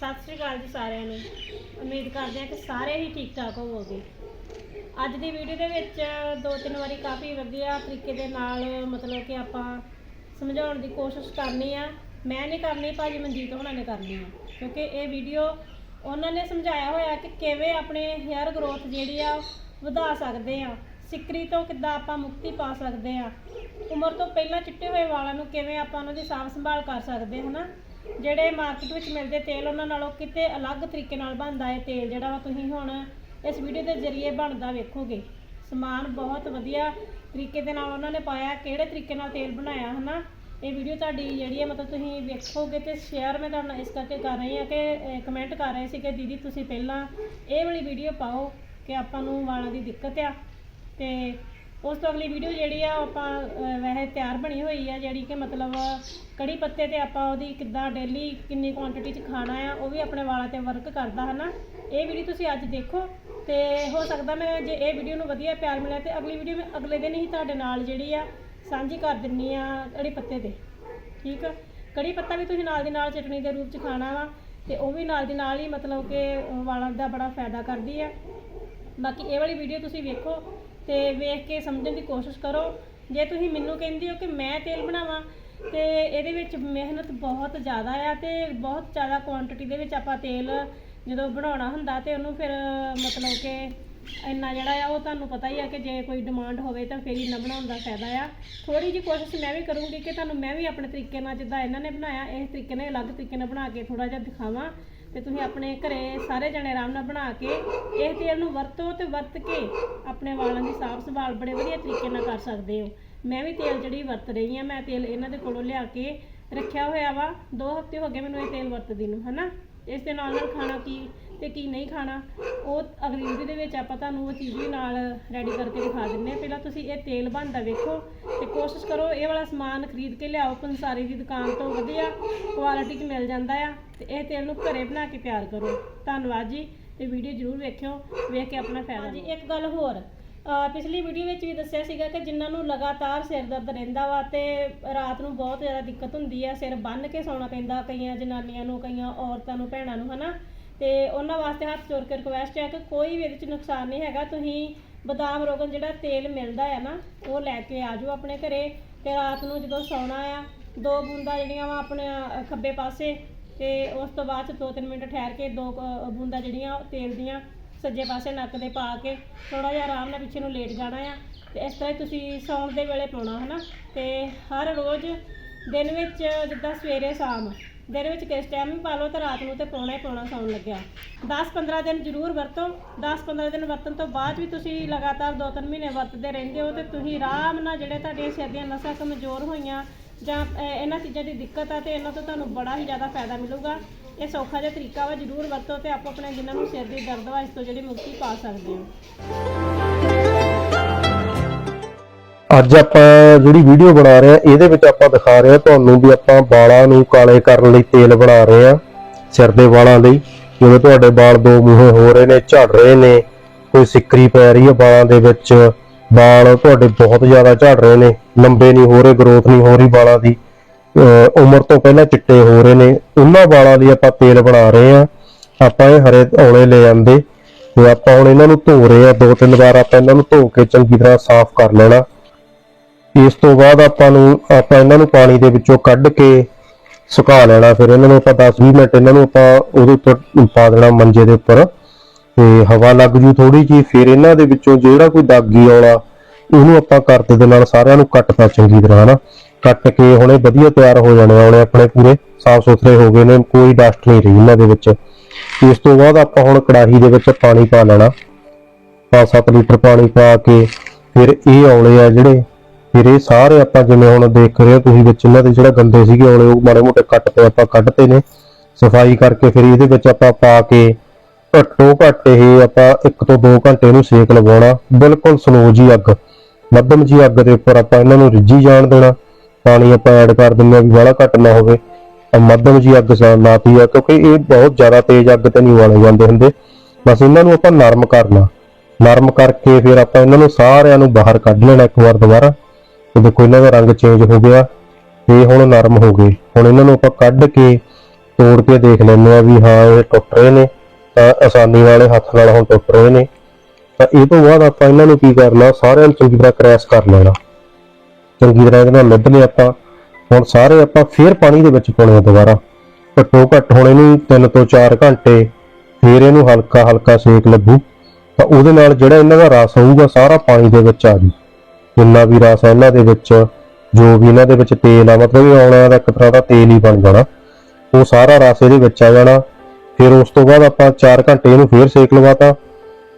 ਸਤਿ ਸ਼੍ਰੀ ਅਕਾਲ ਜੀ ਸਾਰਿਆਂ ਨੂੰ। ਉਮੀਦ ਕਰਦੇ ਹਾਂ ਕਿ ਸਾਰੇ ਹੀ ਠੀਕ ਠਾਕ ਹੋਵੋਗੇ। ਅੱਜ ਦੀ ਵੀਡੀਓ ਦੇ ਵਿੱਚ ਦੋ ਤਿੰਨ ਵਾਰੀ ਕਾਫੀ ਵਧੀਆ ਤਰੀਕੇ ਦੇ ਨਾਲ ਮਤਲਬ ਕਿ ਆਪਾਂ ਸਮਝਾਉਣ ਦੀ ਕੋਸ਼ਿਸ਼ ਕਰਨੀ ਆ। ਮੈਂ ਨਹੀਂ ਕਰਨੀ, ਭਾਜੀ ਮਨਜੀਤ ਹੋਣਾ ਨੇ ਕਰਨੀ ਆ। ਕਿਉਂਕਿ ਇਹ ਵੀਡੀਓ ਉਹਨਾਂ ਨੇ ਸਮਝਾਇਆ ਹੋਇਆ ਕਿ ਕਿਵੇਂ ਆਪਣੇ ਹੇਅਰ ਗਰੋਥ ਜਿਹੜੀ ਆ ਵਧਾ ਸਕਦੇ ਆ। ਸਿੱਕਰੀ ਤੋਂ ਕਿੱਦਾਂ ਆਪਾਂ ਮੁਕਤੀ ਪਾ ਸਕਦੇ ਆ। ਉਮਰ ਤੋਂ ਪਹਿਲਾਂ ਚਿੱਟੇ ਹੋਏ ਵਾਲਾਂ ਨੂੰ ਕਿਵੇਂ ਆਪਾਂ ਉਹਨਾਂ ਦੀ ਸਾਂਭ ਸੰਭਾਲ ਕਰ ਸਕਦੇ ਹਨਾ? ਜਿਹੜੇ ਮਾਰਕੀਟ ਵਿੱਚ ਮਿਲਦੇ ਤੇਲ, ਉਹਨਾਂ ਨਾਲੋਂ ਕਿਤੇ ਅਲੱਗ ਤਰੀਕੇ ਨਾਲ ਬਣਦਾ ਹੈ ਤੇਲ ਜਿਹੜਾ ਵਾ ਤੁਸੀਂ ਹੁਣ ਇਸ ਵੀਡੀਓ ਦੇ ਜ਼ਰੀਏ ਬਣਦਾ ਵੇਖੋਗੇ। ਸਮਾਨ ਬਹੁਤ ਵਧੀਆ ਤਰੀਕੇ ਦੇ ਨਾਲ ਉਹਨਾਂ ਨੇ ਪਾਇਆ, ਕਿਹੜੇ ਤਰੀਕੇ ਨਾਲ ਤੇਲ ਬਣਾਇਆ, ਹਨਾ? ਇਹ ਵੀਡੀਓ ਤੁਹਾਡੀ ਜਿਹੜੀ ਹੈ ਮਤਲਬ ਤੁਸੀਂ ਵੇਖੋਗੇ ਤੇ ਸ਼ੇਅਰ ਮੈਂ ਤੁਹਾਨੂੰ ਇਸ ਕਰਕੇ ਕਰ ਰਹੀ ਹਾਂ ਕਿ ਕਮੈਂਟ ਕਰ ਰਹੇ ਸੀ ਕਿ ਦੀਦੀ ਤੁਸੀਂ ਪਹਿਲਾਂ ਇਹ ਵਾਲੀ ਵੀਡੀਓ ਪਾਓ ਕਿ ਆਪਾਂ ਨੂੰ ਵਾਲਾਂ ਦੀ ਦਿੱਕਤ ਆ। ਤੇ ਉਸ ਤੋਂ ਅਗਲੀ ਵੀਡੀਓ ਜਿਹੜੀ ਆ ਉਹ ਆਪਾਂ ਵੈਸੇ ਤਿਆਰ ਬਣੀ ਹੋਈ ਆ, ਜਿਹੜੀ ਕਿ ਮਤਲਬ ਕੜੀ ਪੱਤੇ ਤੇ ਆਪਾਂ ਉਹਦੀ ਕਿੱਦਾਂ ਡੇਲੀ ਕਿੰਨੀ ਕੁਆਂਟੀਟੀ ਚ ਖਾਣਾ ਆ, ਉਹ ਵੀ ਆਪਣੇ ਵਾਲਾਂ ਤੇ ਵਰਕ ਕਰਦਾ ਹੈ ਨਾ ਇਹ ਵੀਡੀਓ ਤੁਸੀਂ ਅੱਜ ਦੇਖੋ ਤੇ ਹੋ ਸਕਦਾ ਮੈਂ ਜੇ ਇਹ ਵੀਡੀਓ ਨੂੰ ਵਧੀਆ ਪਿਆਰ ਮਿਲਿਆ ਤੇ ਅਗਲੀ ਵੀਡੀਓ ਮੈਂ ਅਗਲੇ ਦਿਨ ਹੀ ਤੁਹਾਡੇ ਨਾਲ ਜਿਹੜੀ ਆ ਸਾਂਝੀ ਕਰ ਦਿੰਨੀ ਆ ਕੜੀ ਪੱਤੇ ਤੇ, ਠੀਕ ਆ? ਕੜੀ ਪੱਤਾ ਵੀ ਤੁਸੀਂ ਨਾਲ ਦੀ ਨਾਲ ਚਟਨੀ ਦੇ ਰੂਪ ਚ ਖਾਣਾ ਵਾ ਤੇ ਉਹ ਵੀ ਨਾਲ ਦੀ ਨਾਲ ਹੀ ਮਤਲਬ ਕਿ ਵਾਲਾਂ ਦਾ ਬੜਾ ਫਾਇਦਾ ਕਰਦੀ ਆ। ਬਾਕੀ ਇਹ ਵਾਲੀ ਵੀਡੀਓ ਤੁਸੀਂ ਵੇਖੋ ਤੇ ਵੇਖ ਕੇ ਸਮਝਣ ਦੀ ਕੋਸ਼ਿਸ਼ ਕਰੋ। ਜੇ ਤੁਸੀਂ ਮੈਨੂੰ ਕਹਿੰਦੇ ਹੋ ਕਿ ਮੈਂ ਤੇਲ ਬਣਾਵਾਂ, ਤੇ ਇਹਦੇ ਵਿੱਚ ਮਿਹਨਤ ਬਹੁਤ ਜ਼ਿਆਦਾ ਆ ਤੇ ਬਹੁਤ ਜ਼ਿਆਦਾ ਕੁਆਂਟੀਟੀ ਦੇ ਵਿੱਚ ਆਪਾਂ ਤੇਲ ਜਦੋਂ ਬਣਾਉਣਾ ਹੁੰਦਾ ਤੇ ਉਹਨੂੰ ਫਿਰ ਮਤਲਬ ਕਿ ਇੰਨਾ ਜਿਹੜਾ ਆ ਉਹ ਤੁਹਾਨੂੰ ਪਤਾ ਹੀ ਆ ਕਿ ਜੇ ਕੋਈ ਡਿਮਾਂਡ ਹੋਵੇ ਤਾਂ ਫਿਰ ਹੀ ਨਾ ਬਣਾਉਣ ਦਾ ਫਾਇਦਾ ਆ। ਥੋੜੀ ਜਿਹੀ ਕੋਸ਼ਿਸ਼ ਮੈਂ ਵੀ ਕਰੂੰਗੀ ਕਿ ਤੁਹਾਨੂੰ ਮੈਂ ਵੀ ਆਪਣੇ ਤਰੀਕੇ ਨਾਲ ਜਿੱਦਾਂ ਇਹਨਾਂ ਨੇ ਬਣਾਇਆ, ਇਸ ਤਰੀਕੇ ਨਾਲ ਅਲੱਗ ਤਰੀਕੇ ਨਾਲ ਬਣਾ ਕੇ ਥੋੜਾ ਜਿਹਾ ਦਿਖਾਵਾਂ। ਤੇ ਤੁਸੀਂ ਆਪਣੇ ਘਰੇ ਸਾਰੇ ਜਣੇ ਆਰਾਮ ਨਾਲ ਬਣਾ ਕੇ ਇਹ ਤੇਲ ਨੂੰ ਵਰਤੋ ਤੇ ਵਰਤ ਕੇ ਆਪਣੇ ਵਾਲਾਂ ਦੀ ਸਾਫ਼ ਸੰਭਾਲ ਬੜੇ ਵਧੀਆ ਤਰੀਕੇ ਨਾਲ ਕਰ ਸਕਦੇ ਹੋ। ਮੈਂ ਵੀ ਤੇਲ ਜਿਹੜੀ ਵਰਤ ਰਹੀ ਆ ਮੈਂ ਤੇਲ ਇਹਨਾਂ ਦੇ ਕੋਲੋਂ ਲਿਆ ਕੇ ਰੱਖਿਆ ਹੋਇਆ ਵਾ। ਦੋ ਹਫ਼ਤੇ ਹੋ ਗਏ ਮੈਨੂੰ ਇਹ ਤੇਲ ਵਰਤਦੀ ਨੂੰ, ਹਨਾ? ਇਸ ਦੇ ਨਾਲ ਨਾਲ ਖਾਣਾ ਕੀ ਤੇ ਕੀ ਨਹੀਂ ਖਾਣਾ ਉਹ ਅਗਲੀ ਵੀਡੀਓ ਦੇ ਵਿੱਚ ਆਪਾਂ ਤੁਹਾਨੂੰ ਉਹ ਚੀਜ਼ ਵੀ ਨਾਲ ਰੈਡੀ ਕਰਕੇ ਦਿਖਾ ਦਿੰਨੇ ਆ ਪਹਿਲਾਂ ਤੁਸੀਂ ਇਹ ਤੇਲ ਬਣਦਾ ਵੇਖੋ ਤੇ ਕੋਸ਼ਿਸ਼ ਕਰੋ ਇਹ ਵਾਲਾ ਸਮਾਨ ਖਰੀਦ ਕੇ ਲਿਆਓ। ਪੰਸਾਰੀ ਦੀ ਦੁਕਾਨ ਤੋਂ ਵਧੀਆ ਕੁਆਲਿਟੀ 'ਚ ਮਿਲ ਜਾਂਦਾ ਆ ਤੇ ਇਹ ਤੇਲ ਨੂੰ ਘਰੇ ਬਣਾ ਕੇ ਤਿਆਰ ਕਰੋ। ਧੰਨਵਾਦ ਜੀ ਤੇ ਵੀਡੀਓ ਜ਼ਰੂਰ ਵੇਖਿਓ ਵੇਖ ਕੇ ਆਪਣਾ ਫਾਇਦਾ ਜੀ ਇੱਕ ਗੱਲ ਹੋਰ ਪਿਛਲੀ ਵੀਡੀਓ ਵਿੱਚ ਵੀ ਦੱਸਿਆ ਸੀਗਾ ਕਿ ਜਿਨ੍ਹਾਂ ਨੂੰ ਲਗਾਤਾਰ ਸਿਰ ਦਰਦ ਰਹਿੰਦਾ ਵਾ ਤੇ ਰਾਤ ਨੂੰ ਬਹੁਤ ਜ਼ਿਆਦਾ ਦਿੱਕਤ ਹੁੰਦੀ ਆ ਸਿਰ ਬੰਨ ਕੇ ਸੌਣਾ ਪੈਂਦਾ ਕਈਆਂ ਜਨਾਨੀਆਂ ਨੂੰ ਕਈਆਂ ਔਰਤਾਂ ਨੂੰ ਭੈਣਾਂ ਨੂੰ ਹਨਾ? ਤੇ ਉਹਨਾਂ ਵਾਸਤੇ ਹੱਥ ਜੋੜ ਕੇ ਰਿਕਵੈਸਟ ਹੈ ਕਿ ਕੋਈ ਵੀ ਇਹਦੇ 'ਚ ਨੁਕਸਾਨ ਨਹੀਂ ਹੈਗਾ, ਤੁਸੀਂ ਬਦਾਮ, ਰੋਗਨ ਜਿਹੜਾ ਤੇਲ ਮਿਲਦਾ ਹੈ ਨਾ, ਉਹ ਲੈ ਕੇ ਆ ਜਾਓ ਆਪਣੇ ਘਰੇ। ਤੇ ਰਾਤ ਨੂੰ ਜਦੋਂ ਸੌਣਾ ਆ, ਦੋ ਬੂੰਦਾਂ ਜਿਹੜੀਆਂ ਵਾ ਆਪਣੇ ਖੱਬੇ ਪਾਸੇ, ਤੇ ਉਸ ਤੋਂ ਬਾਅਦ 'ਚ ਦੋ ਤਿੰਨ ਮਿੰਟ ਠਹਿਰ ਕੇ ਦੋ ਬੂੰਦਾਂ ਜਿਹੜੀਆਂ ਤੇਲ ਦੀਆਂ ਸੱਜੇ ਪਾਸੇ ਨੱਕ ਦੇ ਪਾ ਕੇ ਥੋੜਾ ਜਿਹਾ ਆਰਾਮ ਨਾਲ ਪਿੱਛੇ ਨੂੰ ਲੇਟ ਜਾਣਾ ਆ। ਤੇ ਇਸ ਤਰ੍ਹਾਂ ਹੀ ਤੁਸੀਂ ਸੌਣ ਦੇ ਵੇਲੇ ਪਾਉਣਾ, ਹਨਾ? ਤੇ ਹਰ ਰੋਜ਼ ਦਿਨ ਵਿੱਚ ਜਿੱਦਾਂ ਸਵੇਰੇ ਸ਼ਾਮ ਦਿਨ ਵਿੱਚ ਕਿਸ ਟਾਈਮ ਵੀ ਪਾ ਲਓ ਤੇ ਰਾਤ ਨੂੰ ਤੇ ਪਾਉਣਾ ਹੀ ਪਾਉਣਾ ਸੌਣ ਲੱਗਿਆ। 10-15 ਦਿਨ ਜ਼ਰੂਰ ਵਰਤੋ 10-15 ਦਿਨ ਵਰਤਣ ਤੋਂ ਬਾਅਦ ਵੀ ਤੁਸੀਂ ਲਗਾਤਾਰ 2-3 ਮਹੀਨੇ ਵਰਤਦੇ ਰਹਿੰਦੇ ਹੋ ਤੇ ਤੁਸੀਂ ਆਰਾਮ ਨਾਲ ਜਿਹੜੇ ਤੁਹਾਡੀਆਂ ਸਿਰ ਦੀਆਂ ਨਸਾਂ ਕਮਜ਼ੋਰ ਹੋਈਆਂ ਜਾਂ ਇਹਨਾਂ ਚੀਜ਼ਾਂ ਦੀ ਦਿੱਕਤ ਆ ਤੇ ਇਹਨਾਂ ਤੋਂ ਤੁਹਾਨੂੰ ਬੜਾ ਹੀ ਜ਼ਿਆਦਾ ਫਾਇਦਾ ਮਿਲੂਗਾ। ਇਹ ਸੌਖਾ ਜਿਹਾ ਤਰੀਕਾ ਵਾ, ਜ਼ਰੂਰ ਵਰਤੋ ਤੇ ਆਪੋ ਆਪਣੇ ਜਿਨ੍ਹਾਂ ਨੂੰ ਸਿਰ ਦੀ ਦਰਦ ਵਾ ਇਸ ਤੋਂ ਜਿਹੜੀ ਮੁਕਤੀ ਪਾ ਸਕਦੇ ਹੋ। ਅੱਜ ਆਪਾਂ ਜਿਹੜੀ ਵੀਡੀਓ ਬਣਾ ਰਹੇ ਆ ਇਹਦੇ ਵਿੱਚ ਆਪਾਂ ਦਿਖਾ ਰਹੇ ਆ ਤੁਹਾਨੂੰ ਵੀ ਆਪਾਂ ਵਾਲਾਂ ਨੂੰ ਕਾਲੇ ਕਰਨ ਲਈ ਤੇਲ ਬਣਾ ਰਹੇ ਆ ਸਿਰ ਦੇ ਵਾਲਾਂ ਲਈ। ਜਿਵੇਂ ਤੁਹਾਡੇ ਵਾਲ ਦੋ ਮੂਹੇ ਹੋ ਰਹੇ ਨੇ, ਝੜ ਰਹੇ ਨੇ, ਕੋਈ ਸਿੱਕਰੀ ਪੈ ਰਹੀ ਹੈ ਵਾਲਾਂ ਦੇ ਵਿੱਚ, ਵਾਲ ਤੁਹਾਡੇ ਬਹੁਤ ਜ਼ਿਆਦਾ ਝੜ ਰਹੇ ਨੇ, ਲੰਬੇ ਨਹੀਂ ਹੋ ਰਹੇ ਗਰੋਥ ਨਹੀਂ ਹੋ ਰਹੀ ਵਾਲਾਂ ਦੀ। ਅਹ ਉਮਰ ਤੋਂ ਪਹਿਲਾਂ ਚਿੱਟੇ ਹੋ ਰਹੇ ਨੇ, ਉਹਨਾਂ ਵਾਲਾਂ ਲਈ ਆਪਾਂ ਤੇਲ ਬਣਾ ਰਹੇ ਆ ਆਪਾਂ ਇਹ ਹਰੇ ਔਲੇ ਲੈ ਜਾਂਦੇ ਤੇ ਆਪਾਂ ਹੁਣ ਇਹਨਾਂ ਨੂੰ ਧੋ ਰਹੇ ਆ ਦੋ ਤਿੰਨ ਵਾਰ ਆਪਾਂ ਇਹਨਾਂ ਨੂੰ ਧੋ ਕੇ ਚੰਗੀ ਤਰ੍ਹਾਂ ਸਾਫ਼ ਕਰ ਲੈਣਾ। ਇਸ ਤੋਂ ਬਾਅਦ ਆਪਾਂ ਨੂੰ, ਆਪਾਂ ਇਹਨਾਂ ਨੂੰ ਪਾਣੀ ਦੇ ਵਿੱਚੋਂ ਕੱਢ ਕੇ ਸੁਕਾ ਲੈਣਾ। ਫਿਰ ਇਹਨਾਂ ਨੂੰ ਆਪਾਂ 10-20 ਮਿੰਟ ਇਹਨਾਂ ਨੂੰ ਆਪਾਂ ਉਹਦੇ ਉੱਪਰ ਪਾ ਦੇਣਾ ਮੰਜੇ ਦੇ ਉੱਪਰ। ਤੇ ਹਵਾ ਲੱਗ ਜੂ ਥੋੜੀ ਜੀ ਫਿਰ ਇਹਨਾਂ ਦੇ ਵਿੱਚੋਂ ਜਿਹੜਾ ਕੋਈ ਦਾਗੀ ਆਉਣਾ, ਉਹਨੂੰ ਆਪਾਂ ਕਰਤੇ ਦੇ ਨਾਲ ਸਾਰਿਆਂ ਨੂੰ ਕੱਟਤਾ ਚੰਗੀ ਤਰ੍ਹਾਂ, ਹਨਾ। ਕੱਟ ਕੇ ਹੁਣੇ ਵਧੀਆ ਤਿਆਰ ਹੋ ਜਾਣੇ ਆਉਣੇ ਆਪਣੇ ਪੂਰੇ, ਸਾਫ਼ ਸੁਥਰੇ ਹੋ ਗਏ ਨੇ, ਕੋਈ ਡਸਟ ਨਹੀਂ ਰਹੀ ਇਹਨਾਂ ਦੇ ਵਿੱਚ। ਇਸ ਤੋਂ ਬਾਅਦ ਆਪਾਂ ਹੁਣ ਕੜਾਹੀ ਦੇ ਵਿੱਚ ਪਾਣੀ ਪਾ ਲੈਣਾ। 5-7 ਲੀਟਰ ਪਾਣੀ ਪਾ ਕੇ, ਫਿਰ ਇਹ ਆਉਣੇ ਆ ਜਿਹੜੇ ਫਿਰ ਇਹ ਸਾਰੇ ਆਪਾਂ ਜਿਵੇਂ ਹੁਣ ਦੇਖ ਰਹੇ ਹੋ ਤੁਸੀਂ ਵਿੱਚ ਇਹਨਾਂ ਦੇ ਜਿਹੜਾ ਗੰਦੇ ਸੀਗੇ ਔਲੇ ਉਹ ਮਾੜੇ ਮੋਟੇ ਕੱਟ ਤੇ ਆਪਾਂ ਕੱਢਤੇ ਨੇ। ਸਫ਼ਾਈ ਕਰਕੇ ਫਿਰ ਇਹਦੇ ਵਿੱਚ ਆਪਾਂ ਪਾ ਕੇ ਘੱਟੋ ਘੱਟ ਇਹ ਆਪਾਂ 1 ਤੋਂ 2 ਘੰਟੇ ਨੂੰ ਸੇਕ ਲਗਾਉਣਾ। ਬਿਲਕੁਲ ਸਲੋ ਜੀ ਅੱਗ, ਮੱਧਮ ਜੀ ਅੱਗ ਦੇ ਉੱਪਰ ਆਪਾਂ ਇਹਨਾਂ ਨੂੰ ਰਿੱਝੀ ਜਾਣ ਦੇਣਾ। ਪਾਣੀ ਆਪਾਂ ਐਡ ਕਰ ਦਿੰਦੇ ਆ ਵੀ ਵਾਲਾ ਘੱਟ ਨਾ ਹੋਵੇ। ਮੱਧਮ ਜੀ ਅੱਗ ਸਾ- ਲਾਤੀ ਆ ਕਿਉਂਕਿ ਇਹ ਬਹੁਤ ਜ਼ਿਆਦਾ ਤੇਜ਼ ਅੱਗ ਤੇ ਨਹੀਂ ਵਾਲੇ ਜਾਂਦੇ ਹੁੰਦੇ। ਬਸ ਇਹਨਾਂ ਨੂੰ ਆਪਾਂ ਨਰਮ ਕਰਨਾ। ਨਰਮ ਕਰਕੇ ਫਿਰ ਆਪਾਂ ਇਹਨਾਂ ਨੂੰ ਸਾਰਿਆਂ ਨੂੰ ਬਾਹਰ ਕੱਢ ਲੈਣਾ ਇੱਕ ਵਾਰ ਦੁਬਾਰਾ। ਤੇ ਦੇਖੋ ਇਹਨਾਂ ਦਾ ਰੰਗ ਚੇਂਜ ਹੋ ਗਿਆ ਇਹ ਹੁਣ ਨਰਮ ਹੋ ਗਏ। ਹੁਣ ਇਹਨਾਂ ਨੂੰ ਆਪਾਂ ਕੱਢ ਕੇ ਤੋੜ ਕੇ ਦੇਖ ਲੈਂਦੇ ਆ ਵੀ ਹਾਂ, ਇਹ ਟੁੱਟ ਰਹੇ ਨੇ। ਤਾਂ ਆਸਾਨੀ ਵਾਲੇ ਹੱਥ ਨਾਲ ਹੁਣ ਟੁੱਟ ਰਹੇ ਨੇ। ਤਾਂ ਇਹ ਤੋਂ ਬਾਅਦ ਆਪਾਂ ਇਹਨਾਂ ਨੂੰ ਕੀ ਕਰਨਾ, ਸਾਰਿਆਂ ਨੂੰ ਚੰਗੀ ਤਰ੍ਹਾਂ ਕ੍ਰੈਸ਼ ਕਰ ਲੈਣਾ। ਚੰਗੀ ਤਰ੍ਹਾਂ ਇਹਦੇ ਨਾਲ ਮਿੱਧ ਆਪਾਂ। ਹੁਣ ਸਾਰੇ ਆਪਾਂ ਫੇਰ ਪਾਣੀ ਦੇ ਵਿੱਚ ਪਾਉਣੇ ਆ ਦੁਬਾਰਾ। ਘੱਟੋ ਘੱਟ ਹੁਣ ਇਹਨੂੰ 3 ਤੋਂ 4 ਘੰਟੇ ਫੇਰ ਇਹਨੂੰ ਹਲਕਾ ਹਲਕਾ ਸੇਕ ਲੱਗੂ। ਤਾਂ ਉਹਦੇ ਨਾਲ ਜਿਹੜਾ ਇਹਨਾਂ ਦਾ ਰਸ ਹੋਊਗਾ, ਸਾਰਾ ਪਾਣੀ ਦੇ ਵਿੱਚ ਆ ਜੂ। ਜਿੰਨਾ ਵੀ ਰਸ ਹੈ ਇਹਨਾਂ ਦੇ ਵਿੱਚ, ਜੋ ਵੀ ਇਹਨਾਂ ਦੇ ਵਿੱਚ ਤੇਲ ਆ, ਮਤਲਬ ਇਹ ਆਉਣਾ ਦਾ ਇੱਕ ਤਰ੍ਹਾਂ ਦਾ ਤੇਲ ਹੀ ਬਣ ਜਾਣਾ। ਉਹ ਸਾਰਾ ਰਸ ਇਹਦੇ ਵਿੱਚ ਆ ਜਾਣਾ। ਫਿਰ ਉਸ ਤੋਂ ਬਾਅਦ ਆਪਾਂ 4 ਘੰਟੇ ਇਹਨੂੰ ਫੇਰ ਸੇਕ ਲਵਾਤਾ।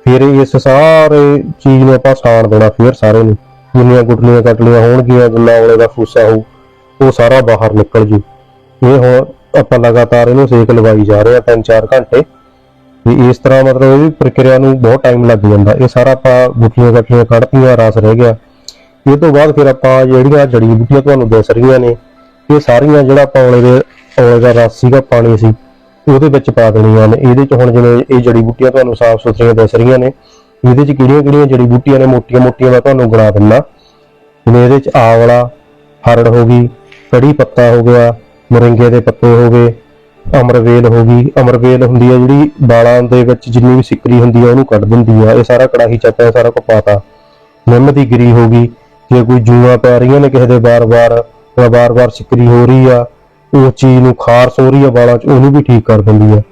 ਫਿਰ ਇਸ ਸਾਰੇ ਚੀਜ਼ ਨੂੰ ਆਪਾਂ ਸਾੜ ਦੇਣਾ ਫਿਰ ਸਾਰੇ ਨੂੰ। ਜਿੰਨੀਆਂ ਗੁਟਲੀਆਂ ਕਟਲੀਆਂ ਹੋਣਗੀਆਂ, ਜਿੰਨਾ ਔਲੇ ਦਾ ਫੂਸਾ ਹੋਊ, ਉਹ ਸਾਰਾ ਬਾਹਰ ਨਿਕਲ ਜੂ। ਇਹ ਹੁਣ ਆਪਾਂ ਲਗਾਤਾਰ ਇਹਨੂੰ ਸੇਕ ਲਵਾਈ ਜਾ ਰਹੇ ਆ 3-4 ਘੰਟੇ। ਵੀ ਇਸ ਤਰ੍ਹਾਂ ਮਤਲਬ ਇਹਦੀ ਪ੍ਰਕਿਰਿਆ ਨੂੰ ਬਹੁਤ ਟਾਈਮ ਲੱਗ ਜਾਂਦਾ। ਇਹ ਸਾਰਾ ਆਪਾਂ ਗੁਟਲੀਆਂ ਕਟਲੀਆਂ ਕੱਢਤੀਆਂ, ਰਸ ਰਹਿ ਗਿਆ। ਇਹ ਤੋਂ ਬਾਅਦ ਫਿਰ ਆਪਾਂ ਜਿਹੜੀਆਂ ਜੜੀ ਬੂਟੀਆਂ ਤੁਹਾਨੂੰ ਦਿਸ ਰਹੀਆਂ ਨੇ, ਇਹ ਸਾਰੀਆਂ ਜਿਹੜਾ ਆਪਾਂ ਔਲੇ ਦੇ, ਔਲੇ ਦਾ ਰਸ ਸੀਗਾ, ਪਾਣੀ ਸੀ, ਉਹਦੇ ਵਿੱਚ ਪਾ ਦੇਣੀਆਂ ਨੇ। ਇਹਦੇ ਚ ਹੁਣ ਜਿਵੇਂ ਇਹ ਜੜੀ ਬੂਟੀਆਂ ਤੁਹਾਨੂੰ ਸਾਫ਼ ਸੁਥਰੀਆਂ ਦਿਸ ਰਹੀਆਂ ਨੇ, ਇਹਦੇ ਚ ਕਿਹੜੀਆਂ ਕਿਹੜੀਆਂ ਜੜੀ ਬੂਟੀਆਂ ਨੇ? ਮੋਟੀਆਂ ਮੋਟੀਆਂ ਮੈਂ ਤੁਹਾਨੂੰ ਗਿਣਾ ਦਿੰਦਾ ਜਿਵੇਂ ਇਹਦੇ ਚ ਆਵਲਾ, ਹਰੜ ਹੋ ਗਈ, ਕੜੀ ਪੱਤਾ ਹੋ ਗਿਆ, ਮੋਰਿੰਗੇ ਦੇ ਪੱਤੇ ਹੋ ਗਏ, ਅਮਰਵੇਲ ਹੋ ਗਈ। ਅਮਰਵੇਲ ਹੁੰਦੀ ਹੈ ਜਿਹੜੀ ਬਾਲਾਂ ਦੇ ਵਿੱਚ ਜਿੰਨੀ ਵੀ ਸਿੱਕਰੀ ਹੁੰਦੀ ਹੈ ਉਹਨੂੰ ਕੱਢ ਦਿੰਦੀ ਆ। ਇਹ ਸਾਰਾ ਕੜਾਹੀ ਚ ਸਾਰਾ ਕੁ ਪਾਤਾ। ਨਿੰਮ ਦੀ ਗਿਰੀ ਹੋ ਗਈ। ਜੇ ਕੋਈ ਜੂਆਂ ਪੈ ਰਹੀਆਂ ਨੇ ਕਿਸੇ ਦੇ ਬਾਰ-ਬਾਰ ਜਾਂ ਬਾਰ-ਬਾਰ ਸਿਕਰੀ ਹੋ ਰਹੀ ਆ, ਉਹ ਚੀਜ਼ ਨੂੰ ਖਾਰਸ ਹੋ ਰਹੀ ਆ, ਵਾਲਾਂ 'ਚ ਉਹਨੂੰ ਵੀ ਠੀਕ ਕਰ ਦਿੰਦੀ ਆ।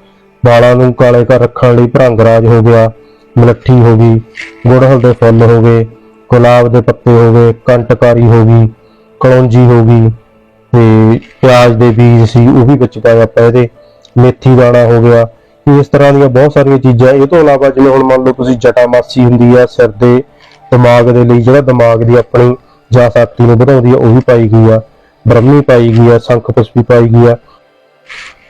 ਵਾਲਾਂ ਨੂੰ ਕਾਲੇ ਕਰ ਰੱਖਣ ਲਈ ਭਰੰਗਰਾਜ ਹੋ ਗਿਆ, ਮਲੱਠੀ ਹੋ ਗਈ, ਗੁੜਹਲ ਦੇ ਫੁੱਲ ਹੋ ਗਏ, ਗੁਲਾਬ ਦੇ ਪੱਤੇ ਹੋ ਗਏ, ਕੰਟਕਾਰੀ ਹੋ ਗਈ, ਕਲੌਂਜੀ ਹੋ ਗਈ, ਤੇ ਪਿਆਜ਼ ਦੇ ਬੀਜ ਸੀ, ਉਹ ਵੀ ਵਿੱਚ ਪਾਇਆ ਆਪਾਂ ਇਹਦੇ, ਮੇਥੀ ਦਾਣਾ ਹੋ ਗਿਆ। ਇਸ ਤਰ੍ਹਾਂ ਦੀਆਂ ਬਹੁਤ ਸਾਰੀਆਂ ਚੀਜ਼ਾਂ, ਇਹ ਤੋਂ ਇਲਾਵਾ ਜਿਵੇਂ ਹੁਣ ਮੰਨ ਲਓ ਤੁਸੀਂ ਜਟਾਮਾਸੀ ਹੁੰਦੀ ਆ, ਸਿਰ ਦੇ ਦਿਮਾਗ ਦੇ ਲਈ ਜਿਹੜਾ ਦਿਮਾਗ ਦੀ ਆਪਣੀ ਜਾ ਸ਼ਕਤੀ ਨੂੰ ਵਧਾਉਂਦੀ ਆ, ਉਹ ਵੀ ਪਾਈ ਗਈ ਆ। ਬ੍ਰਹਮੀ ਪਾਈ ਗਈ ਆ, ਸ਼ੰਖ ਪੁਸ਼ਪੀ ਪਾਈ ਗਈ ਆ।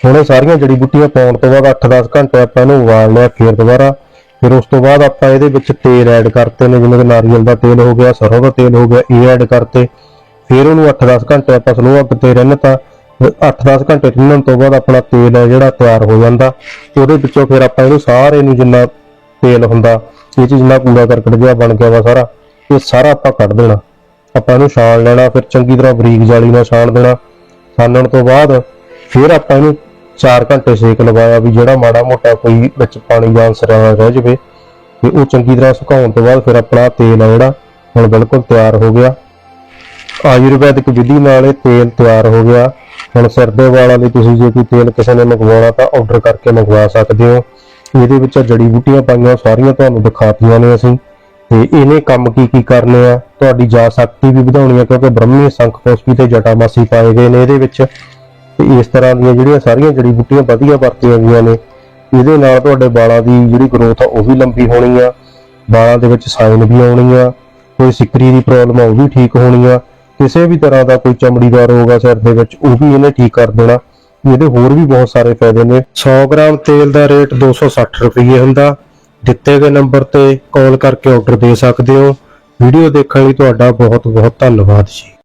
ਹੁਣ ਇਹ ਸਾਰੀਆਂ ਜੜੀ ਬੂਟੀਆਂ ਪਾਉਣ ਤੋਂ ਬਾਅਦ 8-10 ਘੰਟੇ ਆਪਾਂ ਇਹਨੂੰ ਉਬਾਲ ਲਿਆ ਫਿਰ ਦੁਬਾਰਾ। ਫਿਰ ਉਸ ਤੋਂ ਬਾਅਦ ਆਪਾਂ ਇਹਦੇ ਵਿੱਚ ਤੇਲ ਐਡ ਕਰਤੇ ਨੇ, ਜਿਵੇਂ ਕਿ ਨਾਰੀਅਲ ਦਾ ਤੇਲ ਹੋ ਗਿਆ, ਸਰੋਂ ਦਾ ਤੇਲ ਹੋ ਗਿਆ, ਇਹ ਐਡ ਕਰਤੇ। ਫਿਰ ਉਹਨੂੰ 8-10 ਘੰਟੇ ਆਪਾਂ ਸਲੋ ਅੱਗ ਤੇ ਰਿੰਨਤਾ 8-10 ਘੰਟੇ ਰਿੰਨਣ ਤੋਂ ਬਾਅਦ ਆਪਣਾ ਤੇਲ ਹੈ ਜਿਹੜਾ ਤਿਆਰ ਹੋ ਜਾਂਦਾ। ਤੇ ਉਹਦੇ ਵਿੱਚੋਂ ਫਿਰ ਆਪਾਂ ਇਹਨੂੰ ਸਾਰੇ ਨੂੰ ਜਿੰਨਾ ਤੇਲ ਹੁੰਦਾ ਇਹ 'ਚ ਜਿੰਨਾ ਕੂੜਾ ਕਰਕਟ ਜਿਹਾ ਬਣ ਗਿਆ ਵਾ ਸਾਰਾ, ਇਹ ਸਾਰਾ ਆਪਾਂ ਕੱਢ ਦੇਣਾ। ਆਪਾਂ ਇਹਨੂੰ ਛਾਣ ਲੈਣਾ, ਫਿਰ ਚੰਗੀ ਤਰ੍ਹਾਂ ਬਰੀਕ ਜਾਲੀ ਨਾਲ ਛਾਣ ਦੇਣਾ। ਛਾਣਨ ਤੋਂ ਬਾਅਦ ਫਿਰ ਆਪਾਂ ਇਹਨੂੰ 4 ਘੰਟੇ ਸੇਕ ਲਵਾਇਆ ਵੀ ਜਿਹੜਾ ਮਾੜਾ ਮੋਟਾ ਕੋਈ ਵਿੱਚ ਪਾਣੀ ਜਾਂ ਸਰਿਆ ਰਹਿ ਜਵੇ, ਤੇ ਉਹ ਚੰਗੀ ਤਰ੍ਹਾਂ ਸੁਕਾਉਣ ਤੋਂ ਬਾਅਦ ਫਿਰ ਆਪਣਾ ਤੇਲ ਆ ਜਿਹੜਾ, ਹੁਣ ਬਿਲਕੁਲ ਤਿਆਰ ਹੋ ਗਿਆ। ਆਯੁਰਵੈਦਿਕ ਵਿਧੀ ਨਾਲ ਇਹ ਤੇਲ ਤਿਆਰ ਹੋ ਗਿਆ। ਹੁਣ ਸਿਰ ਦੇ ਵਾਲਾਂ ਲਈ ਤੁਸੀਂ ਜੇ ਕੋਈ ਤੇਲ ਕਿਸੇ ਨੇ ਮੰਗਵਾਉਣਾ ਤਾਂ ਆਰਡਰ ਕਰਕੇ ਮੰਗਵਾ ਸਕਦੇ ਹੋ। ਇਹਦੇ ਵਿੱਚ ਜੜੀ ਬੂਟੀਆਂ ਪਾਈਆਂ ਸਾਰੀਆਂ ਤੁਹਾਨੂੰ ਦਿਖਾਤੀਆਂ ਨੇ ਅਸੀਂ। ਤੇ ਇਹਨੇ ਕੰਮ ਕੀ ਕੀ ਕਰਨੇ ਆ? ਤੁਹਾਡੀ ਜਾ ਸ਼ਕਤੀ ਵੀ ਵਧਾਉਣੀ ਆ, ਕਿਉਂਕਿ ਬ੍ਰਹਮੀ ਸੰਖ ਪੁਸ਼ਪੀ ਤੇ ਜਟਾਮਾਸੀ ਪਾਏ ਗਏ ਨੇ ਇਹਦੇ ਵਿੱਚ। ਤੇ ਇਸ ਤਰ੍ਹਾਂ ਦੀਆਂ ਜਿਹੜੀਆਂ ਸਾਰੀਆਂ ਜੜੀ ਬੂਟੀਆਂ ਵਧੀਆ ਵਰਤੀਆਂ ਗਈਆਂ ਨੇ, ਇਹਦੇ ਨਾਲ ਤੁਹਾਡੇ ਵਾਲਾਂ ਦੀ ਜਿਹੜੀ ਗਰੋਥ ਆ, ਉਹ ਵੀ ਲੰਬੀ ਹੋਣੀ ਆ। ਵਾਲਾਂ ਦੇ ਵਿੱਚ ਸਾਈਨ ਵੀ ਆਉਣੀ ਆ। ਕੋਈ ਸਿਕਰੀ ਦੀ ਪ੍ਰੋਬਲਮ ਆ, ਉਹ ਵੀ ਠੀਕ ਹੋਣੀ ਆ। ਕਿਸੇ ਵੀ ਤਰ੍ਹਾਂ ਦਾ ਕੋਈ ਚਮੜੀ ਦਾ ਰੋਗ ਆ ਸਿਰ ਦੇ ਵਿੱਚ, ਉਹ ਵੀ ਇਹਨੇ ਠੀਕ ਕਰ ਦੇਣਾ। ਇਹਦੇ ਹੋਰ ਵੀ ਬਹੁਤ ਸਾਰੇ ਫਾਇਦੇ ਨੇ। 100 ਗ੍ਰਾਮ ਤੇਲ ਦਾ ਰੇਟ 260 ਰੁਪਏ ਹੁੰਦਾ। ਦਿੱਤੇ ਗਏ ਨੰਬਰ ਤੇ ਕਾਲ ਕਰਕੇ ਆਰਡਰ ਦੇ ਸਕਦੇ ਹੋ। ਵੀਡੀਓ ਦੇਖਣ ਲਈ ਤੁਹਾਡਾ ਬਹੁਤ ਬਹੁਤ ਧੰਨਵਾਦ ਜੀ।